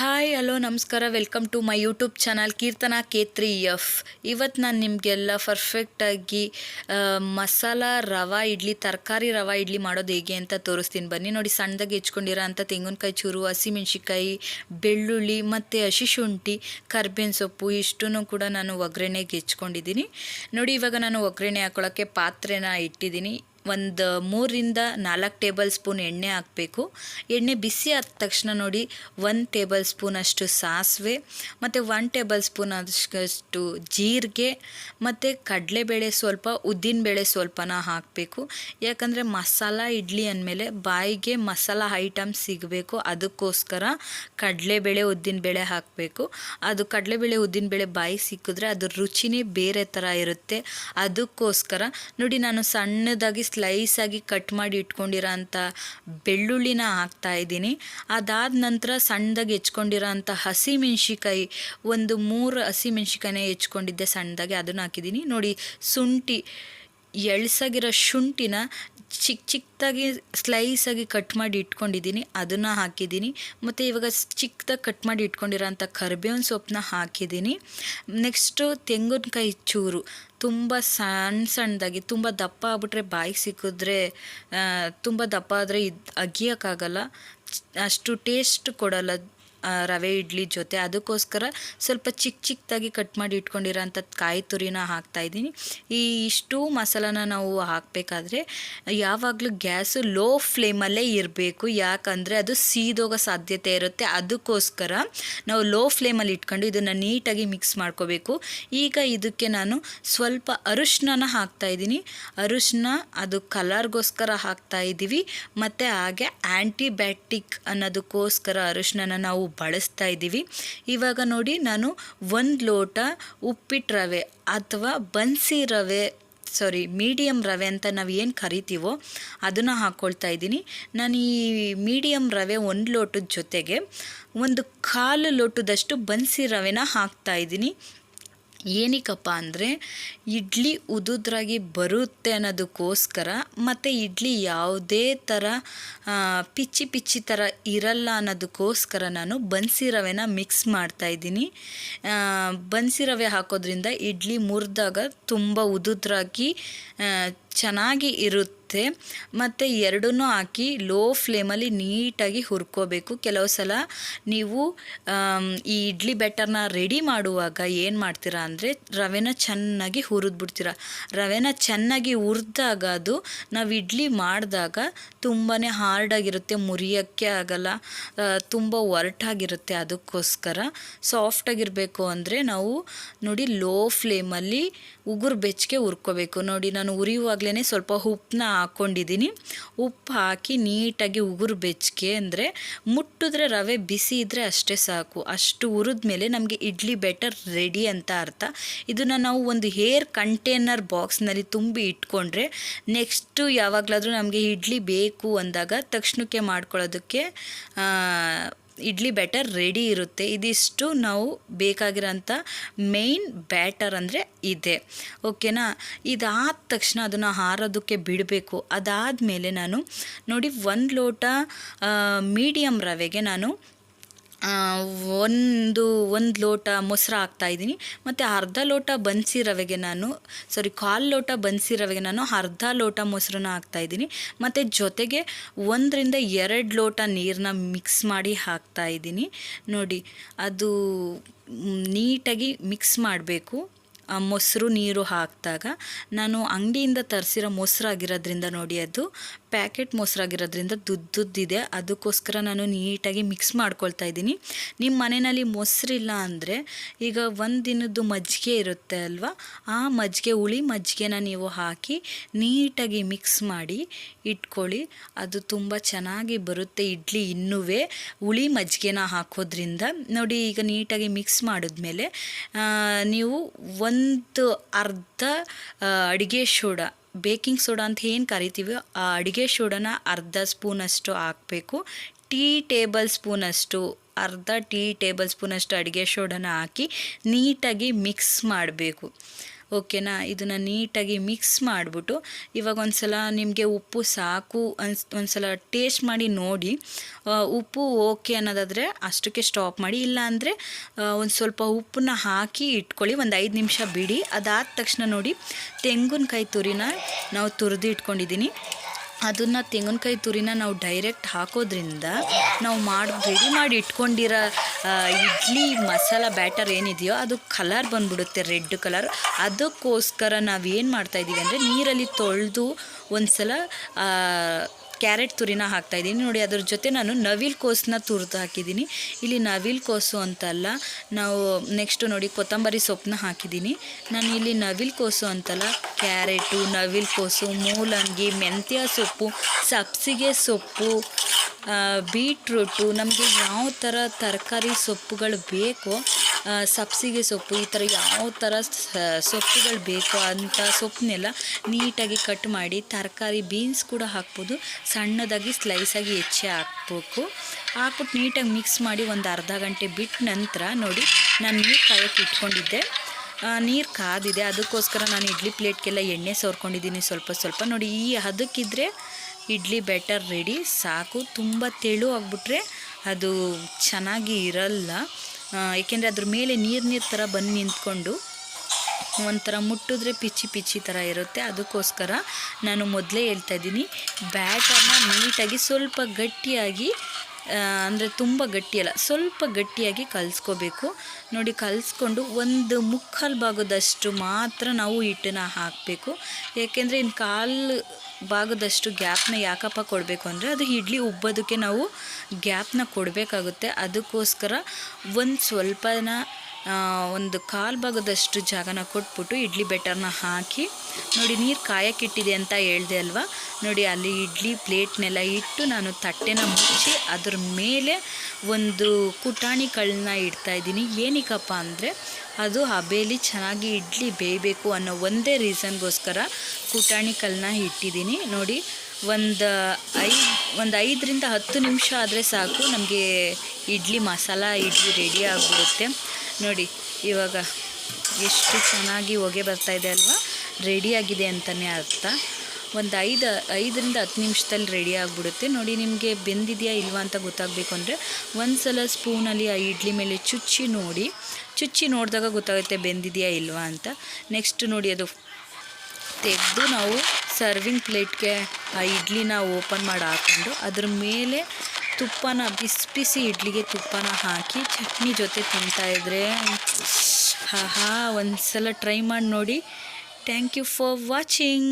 Hi hello ನಮಸ್ಕಾರ. Welcome to my YouTube channel Keerthana K three F ಇವತ್ತು ನಾನು ನಿಮಗೆಲ್ಲ ಪರ್ಫೆಕ್ಟಾಗಿ ಮಸಾಲ ರವಾ ಇಡ್ಲಿ, ತರಕಾರಿ ರವಾ ಇಡ್ಲಿ ಮಾಡೋದು ಹೇಗೆ ಅಂತ ತೋರಿಸ್ತೀನಿ. ಬನ್ನಿ ನೋಡಿ, ಸಣ್ಣದಾಗಿ ಹೆಚ್ಕೊಂಡಿರೋ ಅಂಥ ತೆಂಗಿನಕಾಯಿ ಚೂರು ಹಸಿಮೆಣ್ಸಿಕಾಯಿ ಬೆಳ್ಳುಳ್ಳಿ ಮತ್ತು ಹಸಿ ಶುಂಠಿ, ಕರ್ಬೇವಿನ ಸೊಪ್ಪು ಇಷ್ಟೂ ಕೂಡ ನಾನು ಒಗ್ಗರಣೆಗೆ ಹೆಚ್ಕೊಂಡಿದ್ದೀನಿ. ನೋಡಿ, ಇವಾಗ ನಾನು ಒಗ್ಗರಣೆ ಹಾಕೊಳ್ಳೋಕ್ಕೆ ಪಾತ್ರೆನ ಇಟ್ಟಿದ್ದೀನಿ. ಒಂದು ಮೂರರಿಂದ ನಾಲ್ಕು ಟೇಬಲ್ ಸ್ಪೂನ್ ಎಣ್ಣೆ ಹಾಕಬೇಕು. ಎಣ್ಣೆ ಬಿಸಿ ಆದ ತಕ್ಷಣ ನೋಡಿ ಒಂದು ಟೇಬಲ್ ಸ್ಪೂನಷ್ಟು ಸಾಸಿವೆ, ಮತ್ತು ಒನ್ ಟೇಬಲ್ ಸ್ಪೂನ್ ಅಷ್ಟು ಜೀರಿಗೆ, ಮತ್ತು ಕಡಲೆಬೇಳೆ ಸ್ವಲ್ಪ, ಉದ್ದಿನಬೇಳೆ ಸ್ವಲ್ಪನ ಹಾಕಬೇಕು. ಯಾಕಂದರೆ ಮಸಾಲ ಇಡ್ಲಿ ಅಂದಮೇಲೆ ಬಾಯಿಗೆ ಮಸಾಲ ಐಟಮ್ ಸಿಗಬೇಕು. ಅದಕ್ಕೋಸ್ಕರ ಕಡಲೆಬೇಳೆ, ಉದ್ದಿನಬೇಳೆ ಹಾಕಬೇಕು. ಅದು ಕಡಲೆಬೇಳೆ, ಉದ್ದಿನಬೇಳೆ ಬಾಯಿ ಸಿಕ್ಕಿದ್ರೆ ಅದು ರುಚಿನೇ ಬೇರೆ ಥರ ಇರುತ್ತೆ. ಅದಕ್ಕೋಸ್ಕರ ನೋಡಿ ನಾನು ಸಣ್ಣದಾಗಿ ಸ್ಲೈಸಾಗಿ ಕಟ್ ಮಾಡಿ ಇಟ್ಕೊಂಡಿರೋ ಅಂಥ ಬೆಳ್ಳುಳ್ಳಿನ ಹಾಕ್ತಾ ಇದ್ದೀನಿ. ಅದಾದ ನಂತರ ಸಣ್ಣದಾಗಿ ಹೆಚ್ಕೊಂಡಿರೋ ಅಂಥ ಹಸಿಮೆಣ್ಸಿಕಾಯಿ ಒಂದು ಮೂರು ಹಸಿಮೆಣ್ಸಿಕಾಯಿನೇ ಹೆಚ್ಕೊಂಡಿದ್ದೆ ಸಣ್ಣದಾಗಿ, ಅದನ್ನು ಹಾಕಿದ್ದೀನಿ ನೋಡಿ, ಶುಂಠಿ, ಎಳ್ಸಾಗಿರೋ ಶುಂಠಿನ ಚಿಕ್ಕ ಚಿಕ್ಕದಾಗಿ ಸ್ಲೈಸಾಗಿ ಕಟ್ ಮಾಡಿ ಇಟ್ಕೊಂಡಿದ್ದೀನಿ, ಅದನ್ನು ಹಾಕಿದ್ದೀನಿ. ಮತ್ತು ಇವಾಗ ಚಿಕ್ಕದಾಗಿ ಕಟ್ ಮಾಡಿ ಇಟ್ಕೊಂಡಿರೋಂಥ ಕರ್ಬೇವಿನ ಕರಿಬೇವಿನ ಸೊಪ್ಪನ್ನ ಹಾಕಿದ್ದೀನಿ. ನೆಕ್ಸ್ಟು ತೆಂಗಿನಕಾಯಿ ಚೂರು. ತುಂಬ ಸಣ್ಣ ಸಣ್ಣದಾಗಿ, ತುಂಬ ದಪ್ಪ ಆಗ್ಬಿಟ್ರೆ ಬಾಯಿಗೆ ಸಿಕ್ಕಿದ್ರೆ ತುಂಬ ದಪ್ಪ ಆದರೆ ಇದು ಅಗಿಯೋಕ್ಕಾಗಲ್ಲ. ಅಷ್ಟು ಟೇಸ್ಟ್ ಕೊಡಲ್ಲ. ರವೆ, ಇಡ್ಲಿ ಜೊತೆ. ಅದಕ್ಕೋಸ್ಕರ ಸ್ವಲ್ಪ ಚಿಕ್ಕ ಚಿಕ್ಕದಾಗಿ ಕಟ್ ಮಾಡಿ ಇಟ್ಕೊಂಡಿರೋಂಥ ಕಾಯಿ ತುರಿನ ಹಾಕ್ತಾಯಿದ್ದೀನಿ ಈ ಇಷ್ಟು ಮಸಾಲಾನ ನಾವು ಹಾಕಬೇಕಾದ್ರೆ ಯಾವಾಗಲೂ ಗ್ಯಾಸು ಲೋ ಫ್ಲೇಮಲ್ಲೇ ಇರಬೇಕು. ಯಾಕಂದರೆ ಅದು ಸೀದೋಗೋ ಸಾಧ್ಯತೆ ಇರುತ್ತೆ. ಅದಕ್ಕೋಸ್ಕರ ನಾವು ಲೋ ಫ್ಲೇಮಲ್ಲಿ ಇಟ್ಕೊಂಡು ಇದನ್ನು ನೀಟಾಗಿ ಮಿಕ್ಸ್ ಮಾಡ್ಕೋಬೇಕು. ಈಗ ಇದಕ್ಕೆ ನಾನು ಸ್ವಲ್ಪ ಅರಿಶಿನ ಹಾಕ್ತಾಯಿದ್ದೀನಿ ಅರಿಶಿನ ಅದು ಕಲರ್ಗೋಸ್ಕರ ಹಾಕ್ತಾ ಇದ್ದೀವಿ ಮತ್ತು ಹಾಗೆ ಆ್ಯಂಟಿಬಯಾಟಿಕ್ ಅನ್ನೋದಕ್ಕೋಸ್ಕರ ಅರಿಶಿನ ನಾವು ಬಳಸ್ತಾ ಇದ್ದೀವಿ. ಇವಾಗ ನೋಡಿ ನಾನು ಒಂದು ಲೋಟ ಉಪ್ಪಿಟ್ಟು ರವೆ ಅಥವಾ ಬನ್ಸಿ ರವೆ ಸಾರಿ ಮೀಡಿಯಮ್ ರವೆ ಅಂತ ನಾವು ಏನು ಕರಿತೀವೋ ಅದನ್ನು ಹಾಕ್ಕೊಳ್ತಾ ಇದ್ದೀನಿ. ನಾನು ಈ ಮೀಡಿಯಮ್ ರವೆ ಒಂದು ಲೋಟದ ಜೊತೆಗೆ ಒಂದು ಕಾಲು ಲೋಟದಷ್ಟು ಬನ್ಸಿ ರವೆನ ಹಾಕ್ತಾ ಇದ್ದೀನಿ. ಏನಕ್ಕಪ್ಪ ಅಂದರೆ ಇಡ್ಲಿ ಉದುದ್ರಾಗಿ ಬರುತ್ತೆ ಅನ್ನೋದಕ್ಕೋಸ್ಕರ ಮತ್ತು ಇಡ್ಲಿ ಯಾವುದೇ ಥರ ಪಿಚ್ಚಿ ಪಿಚ್ಚಿ ಥರ ಇರಲ್ಲ ಅನ್ನೋದಕ್ಕೋಸ್ಕರ ನಾನು ಬನ್ಸಿ ರವೆನ ಮಿಕ್ಸ್ ಮಾಡ್ತಾಯಿದ್ದೀನಿ ಬನ್ಸಿ ರವೆ ಹಾಕೋದ್ರಿಂದ ಇಡ್ಲಿ ಮುರಿದಾಗ ತುಂಬ ಉದುದ್ರಾಗಿ ಚೆನ್ನಾಗಿ ಇರುತ್ತೆ. ಮತ್ತು ಎರಡನ್ನೂ ಹಾಕಿ ಲೋ ಫ್ಲೇಮಲ್ಲಿ ನೀಟಾಗಿ ಹುರ್ಕೋಬೇಕು. ಕೆಲವು ಸಲ ನೀವು ಈ ಇಡ್ಲಿ ಬೆಟರ್ನ ರೆಡಿ ಮಾಡುವಾಗ ಏನು ಮಾಡ್ತೀರಾ ಅಂದರೆ ರವೆನ ಚೆನ್ನಾಗಿ ಹುರಿದ್ಬಿಡ್ತೀರ. ರವೆನ ಚೆನ್ನಾಗಿ ಹುರಿದಾಗ ಅದು ನಾವು ಇಡ್ಲಿ ಮಾಡಿದಾಗ ತುಂಬಾ ಹಾರ್ಡಾಗಿರುತ್ತೆ, ಮುರಿಯೋಕ್ಕೆ ಆಗಲ್ಲ ತುಂಬ ಒರಟಾಗಿರುತ್ತೆ ಅದಕ್ಕೋಸ್ಕರ. ಸಾಫ್ಟಾಗಿರಬೇಕು ಅಂದರೆ ನಾವು ನೋಡಿ ಲೋ ಫ್ಲೇಮಲ್ಲಿ ಉಗುರು ಬೆಚ್ಚಗೆ ಹುರ್ಕೋಬೇಕು. ನೋಡಿ ನಾನು ಉರಿಯುವಾಗಲೇ ಸ್ವಲ್ಪ ಉಪ್ಪನ್ನ ಹಾಕ್ಕೊಂಡಿದ್ದೀನಿ. ಉಪ್ಪು ಹಾಕಿ ನೀಟಾಗಿ ಉಗುರು ಬೆಚ್ಚಗೆ ಅಂದರೆ ಮುಟ್ಟಿದ್ರೆ ರವೆ, ಬಿಸಿ ಇದ್ದರೆ ಅಷ್ಟೇ ಸಾಕು. ಅಷ್ಟು ಉರಿದ ಮೇಲೆ ನಮಗೆ ಇಡ್ಲಿ ಬೆಟರ್ ರೆಡಿ ಅಂತ ಅರ್ಥ. ಇದನ್ನು ನಾವು ಒಂದು ಹೇರ್ ಕಂಟೇನರ್ ಬಾಕ್ಸ್ನಲ್ಲಿ ತುಂಬಿ ಇಟ್ಕೊಂಡ್ರೆ ನೆಕ್ಸ್ಟು ಯಾವಾಗಲಾದರೂ ನಮಗೆ ಇಡ್ಲಿ ಬೇಕು ಅಂದಾಗ ತಕ್ಷಣಕ್ಕೆ ಮಾಡ್ಕೊಳ್ಳೋದಕ್ಕೆ ಇಡ್ಲಿ ಬ್ಯಾಟರ್ ರೆಡಿ ಇರುತ್ತೆ. ಇದಿಷ್ಟು ನಾವು ಬೇಕಾಗಿರೋಂಥ ಮೇಯ್ನ್ ಬ್ಯಾಟರ್ ಅಂದರೆ ಇದೆ. ಓಕೆನಾ? ಇದಾದ ತಕ್ಷಣ ಅದನ್ನು ಹಾರೋದಕ್ಕೆ ಬಿಡಬೇಕು. ಅದಾದ ಮೇಲೆ ನಾನು ನೋಡಿ, ಒಂದು ಲೋಟ ಮೀಡಿಯಮ್ ರವೆಗೆ ನಾನು ಒಂದು ಒಂದು ಲೋಟ ಮೊಸರು ಹಾಕ್ತಾಯಿದ್ದೀನಿ ಮತ್ತು ಅರ್ಧ ಲೋಟ ಬನ್ಸಿ ರವೆಗೆ ನಾನು ಸಾರಿ ಕಾಲು ಲೋಟ ಬನ್ಸಿ ರವೆಗೆ ನಾನು ಅರ್ಧ ಲೋಟ ಮೊಸರನ್ನ ಹಾಕ್ತಾಯಿದ್ದೀನಿ ಮತ್ತು ಜೊತೆಗೆ ಒಂದರಿಂದ ಎರಡು ಲೋಟ ನೀರನ್ನ ಮಿಕ್ಸ್ ಮಾಡಿ ಹಾಕ್ತಾಯಿದ್ದೀನಿ ನೋಡಿ, ಅದು ನೀಟಾಗಿ ಮಿಕ್ಸ್ ಮಾಡಬೇಕು. ಮೊಸರು, ನೀರು ಹಾಕಿದಾಗ ನಾನು ಅಂಗಡಿಯಿಂದ ತರಿಸಿರೋ ಮೊಸರಾಗಿರೋದ್ರಿಂದ ನೋಡಿ ಅದು ಪ್ಯಾಕೆಟ್ ಮೊಸರಾಗಿರೋದ್ರಿಂದ ದುದ್ದುದ್ದಿದೆ ಅದಕ್ಕೋಸ್ಕರ ನಾನು ನೀಟಾಗಿ ಮಿಕ್ಸ್ ಮಾಡ್ಕೊಳ್ತಾ ಇದ್ದೀನಿ. ನಿಮ್ಮ ಮನೆಯಲ್ಲಿ ಮೊಸರಿಲ್ಲ ಅಂದರೆ ಈಗ ಒಂದು ದಿನದ್ದು ಮಜ್ಜಿಗೆ ಇರುತ್ತೆ ಅಲ್ವಾ? ಆ ಮಜ್ಜಿಗೆ, ಹುಳಿ ಮಜ್ಜಿಗೆನ ನೀವು ಹಾಕಿ ನೀಟಾಗಿ ಮಿಕ್ಸ್ ಮಾಡಿ ಇಟ್ಕೊಳ್ಳಿ. ಅದು ತುಂಬ ಚೆನ್ನಾಗಿ ಬರುತ್ತೆ ಇಡ್ಲಿ ಇನ್ನೂ ಹುಳಿ ಮಜ್ಜಿಗೆನ ಹಾಕೋದ್ರಿಂದ. ನೋಡಿ, ಈಗ ನೀಟಾಗಿ ಮಿಕ್ಸ್ ಮಾಡಿದ್ಮೇಲೆ ನೀವು ಒಂದು ಅರ್ಧ ಅಡುಗೆ ಸೋಡಾ ಬೇಕಿಂಗ್ ಸೋಡಾ ಅಂತ ಏನು ಕರಿತೀವಿ ಆ ಅಡುಗೆ ಸೋಡಾನ ಅರ್ಧ ಸ್ಪೂನಷ್ಟು ಹಾಕಬೇಕು. ಟೀ ಟೇಬಲ್ ಸ್ಪೂನಷ್ಟು, ಅರ್ಧ ಟೀ ಟೇಬಲ್ ಸ್ಪೂನಷ್ಟು ಅಡುಗೆ ಸೋಡಾನ ಹಾಕಿ ನೀಟಾಗಿ ಮಿಕ್ಸ್ ಮಾಡಬೇಕು. ಓಕೆನಾ? ಇದನ್ನು ನೀಟಾಗಿ ಮಿಕ್ಸ್ ಮಾಡಿಬಿಟ್ಟು ಇವಾಗ ಒಂದ್ಸಲ ನಿಮಗೆ ಉಪ್ಪು ಸಾಕು ಅನ್ಸ್, ಒಂದ್ಸಲ ಟೇಸ್ಟ್ ಮಾಡಿ ನೋಡಿ. ಉಪ್ಪು ಓಕೆ ಅನ್ನೋದಾದರೆ ಅಷ್ಟಕ್ಕೆ ಸ್ಟಾಪ್ ಮಾಡಿ. ಇಲ್ಲ ಅಂದರೆ ಒಂದು ಸ್ವಲ್ಪ ಉಪ್ಪನ್ನ ಹಾಕಿ ಇಟ್ಕೊಳ್ಳಿ. ಒಂದು ಐದು ನಿಮಿಷ ಬಿಡಿ. ಅದಾದ ತಕ್ಷಣ ನೋಡಿ, ತೆಂಗಿನಕಾಯಿ ತುರಿನ ನಾವು ತುರಿದು ಇಟ್ಕೊಂಡಿದ್ದೀನಿ ಅದನ್ನು ತೆಂಗಿನಕಾಯಿ ತುರಿನ ನಾವು ಡೈರೆಕ್ಟ್ ಹಾಕೋದ್ರಿಂದ ನಾವು ಮಾಡಿ ರೆಡಿ ಮಾಡಿ ಇಟ್ಕೊಂಡಿರೋ ಇಡ್ಲಿ ಮಸಾಲ ಬ್ಯಾಟರ್ ಏನಿದೆಯೋ ಅದು ಕಲರ್ ಬಂದ್ಬಿಡುತ್ತೆ ರೆಡ್ ಕಲರ್ ಅದಕ್ಕೋಸ್ಕರ ನಾವು ಏನು ಮಾಡ್ತಾಯಿದ್ದೀವಿ ಅಂದರೆ ನೀರಲ್ಲಿ ತೊಳೆದು ಒಂದು ಸಲ ಕ್ಯಾರೆಟ್ ತುರಿನ ಹಾಕ್ತಾಯಿದ್ದೀನಿ ನೋಡಿ, ಅದ್ರ ಜೊತೆ ನಾನು ನವಿಲ್ ಕೋಸನ್ನ ತುರಿದು ಹಾಕಿದ್ದೀನಿ. ಇಲ್ಲಿ ನವಿಲ್ ಕೋಸು ಅಂತಲ್ಲ, ನಾವು ನೆಕ್ಸ್ಟು ನೋಡಿ ಕೊತ್ತಂಬರಿ ಸೊಪ್ಪನ್ನ ಹಾಕಿದ್ದೀನಿ. ನಾನು ಇಲ್ಲಿ ನವಿಲ್ ಕೋಸು ಅಂತಲ್ಲ, ಕ್ಯಾರೆಟು, ನವಿಲ್ ಕೋಸು, ಮೂಲಂಗಿ, ಮೆಂತ್ಯ ಸೊಪ್ಪು, ಸಬ್ಸಿಗೆ ಸೊಪ್ಪು ಬೀಟ್ರೂಟು, ನಮಗೆ ಯಾವ ಥರ ತರಕಾರಿ ಸೊಪ್ಪುಗಳು ಬೇಕೋ ಸಬ್ಸಿಗೆ ಸೊಪ್ಪು, ಈ ಥರ ಯಾವ ಥರ ಸೊಪ್ಪುಗಳು ಬೇಕು ಅಂತ ಸೊಪ್ಪನ್ನೆಲ್ಲ ನೀಟಾಗಿ ಕಟ್ ಮಾಡಿ ತರಕಾರಿ ಬೀನ್ಸ್ ಕೂಡ ಹಾಕ್ಬೋದು. ಸಣ್ಣದಾಗಿ ಸ್ಲೈಸಾಗಿ ಹೆಚ್ಚಿ ಹಾಕ್ಬೇಕು. ಹಾಕ್ಬಿಟ್ಟು ನೀಟಾಗಿ ಮಿಕ್ಸ್ ಮಾಡಿ ಒಂದು ಅರ್ಧ ಗಂಟೆ ಬಿಟ್ಟು ನಂತರ ನೋಡಿ ನಾನು ನೀರು ಕಾಯಕ್ಕೆ ಇಟ್ಕೊಂಡಿದ್ದೆ. ನೀರು ಕಾದಿದೆ. ಅದಕ್ಕೋಸ್ಕರ ನಾನು ಇಡ್ಲಿ ಪ್ಲೇಟ್ಗೆಲ್ಲ ಎಣ್ಣೆ ಸೋರ್ಕೊಂಡಿದ್ದೀನಿ ಸ್ವಲ್ಪ ಸ್ವಲ್ಪ. ನೋಡಿ, ಈ ಅದಕ್ಕಿದ್ರೆ ಇಡ್ಲಿ ಬೆಟರ್ ರೆಡಿ ಸಾಕು. ತುಂಬ ತೆಳು ಆಗಿಬಿಟ್ರೆ ಅದು ಚೆನ್ನಾಗಿ ಇರಲ್ಲ. ಏಕೆಂದರೆ ಅದ್ರ ಮೇಲೆ ನೀರು ನೀರು ಥರ ಬಂದು ನಿಂತ್ಕೊಂಡು ಒಂಥರ ಮುಟ್ಟಿದ್ರೆ ಪಿಚ್ಚಿ ಪಿಚ್ಚಿ ಥರ ಇರುತ್ತೆ. ಅದಕ್ಕೋಸ್ಕರ ನಾನು ಮೊದಲೇ ಹೇಳ್ತಾ ಇದ್ದೀನಿ, ಬ್ಯಾಟರ್ನ ನೀಟಾಗಿ ಸ್ವಲ್ಪ ಗಟ್ಟಿಯಾಗಿ ಅಂದರೆ ತುಂಬ ಗಟ್ಟಿಯಲ್ಲ ಸ್ವಲ್ಪ ಗಟ್ಟಿಯಾಗಿ ಕಲಿಸ್ಕೋಬೇಕು. ನೋಡಿ, ಕಲಿಸ್ಕೊಂಡು ಒಂದು ಮುಕ್ಕಾಲು ಭಾಗದಷ್ಟು ಮಾತ್ರ ನಾವು ಹಿಟ್ಟನ್ನ ಹಾಕಬೇಕು. ಏಕೆಂದರೆ ಇನ್ನು ಕಾಲು ಭಾಗದಷ್ಟು ಗ್ಯಾಪ್ನ ಯಾಕಪ್ಪ ಕೊಡಬೇಕು ಅಂದರೆ ಅದು ಇಡ್ಲಿ ಉಬ್ಬೋದಕ್ಕೆ ನಾವು ಗ್ಯಾಪ್ನ ಕೊಡಬೇಕಾಗುತ್ತೆ. ಅದಕ್ಕೋಸ್ಕರ ಒಂದು ಸ್ವಲ್ಪನ ಒಂದು ಕಾಲು ಭಾಗದಷ್ಟು ಜಾಗನ ಕೊಟ್ಬಿಟ್ಟು ಇಡ್ಲಿ ಬೆಟರ್ನ ಹಾಕಿ, ನೋಡಿ ನೀರು ಕಾಯಕ್ಕಿಟ್ಟಿದೆ ಅಂತ ಹೇಳ್ದೆ ಅಲ್ವಾ? ನೋಡಿ ಅಲ್ಲಿ ಇಡ್ಲಿ ಪ್ಲೇಟ್ನೆಲ್ಲ ಇಟ್ಟು ನಾನು ತಟ್ಟೆನ ಮುಚ್ಚಿ ಅದ್ರ ಮೇಲೆ ಒಂದು ಕುಟಾಣಿ ಕಳ್ಳನ್ನ ಇಡ್ತಾ ಇದ್ದೀನಿ. ಏನಕ್ಕಪ್ಪ ಅಂದರೆ, ಅದು ಹಬೆಯಲ್ಲಿ ಚೆನ್ನಾಗಿ ಇಡ್ಲಿ ಬೇಯಬೇಕು ಅನ್ನೋ ಒಂದೇ ರೀಸನ್ಗೋಸ್ಕರ ಕುಟಾಣಿ ಕಲ್ಲನ್ನ ಇಟ್ಟಿದ್ದೀನಿ. ನೋಡಿ, ಒಂದು ಐದು ಒಂದು ಐದರಿಂದ ಹತ್ತು ನಿಮಿಷ ಆದರೆ ಸಾಕು, ನಮಗೆ ಇಡ್ಲಿ ಮಸಾಲ ಇಡ್ಲಿ ರೆಡಿ ಆಗಿಬಿಡುತ್ತೆ. ನೋಡಿ, ಇವಾಗ ಎಷ್ಟು ಚೆನ್ನಾಗಿ ಹೊಗೆ ಬರ್ತಾ ಇದೆ ಅಲ್ವಾ? ರೆಡಿಯಾಗಿದೆ ಅಂತಲೇ ಅರ್ಥ. ಒಂದು ಐದು, ಐದರಿಂದ ಹತ್ತು ನಿಮಿಷದಲ್ಲಿ ರೆಡಿ ಆಗಿಬಿಡುತ್ತೆ. ನೋಡಿ, ನಿಮಗೆ ಬೆಂದಿದೆಯಾ ಇಲ್ವಾ ಅಂತ ಗೊತ್ತಾಗಬೇಕು ಅಂದರೆ ಒಂದು ಸಲ ಸ್ಪೂನಲ್ಲಿ ಆ ಇಡ್ಲಿ ಮೇಲೆ ಚುಚ್ಚಿ ನೋಡಿ. ಚುಚ್ಚಿ ನೋಡಿದಾಗ ಗೊತ್ತಾಗುತ್ತೆ ಬೆಂದಿದೆಯಾ ಇಲ್ವಾ ಅಂತ. ನೆಕ್ಸ್ಟ್ ನೋಡಿ, ಅದು ತೆಗೆದು ನಾವು ಸರ್ವಿಂಗ್ ಪ್ಲೇಟ್ಗೆ ಆ ಇಡ್ಲಿನ ಓಪನ್ ಮಾಡಿ ಹಾಕ್ಕೊಂಡು ಅದ್ರ ಮೇಲೆ ತುಪ್ಪನ ಬಿಸಿ ಬಿಸಿ ಇಡ್ಲಿಗೆ ತುಪ್ಪನ ಹಾಕಿ ಚಟ್ನಿ ಜೊತೆ ತಿಂತಾಯಿದ್ರೆ ಹಾ ಹಾ ಒಂದು ಸಲ ಟ್ರೈ ಮಾಡಿ ನೋಡಿ. Thank you for watching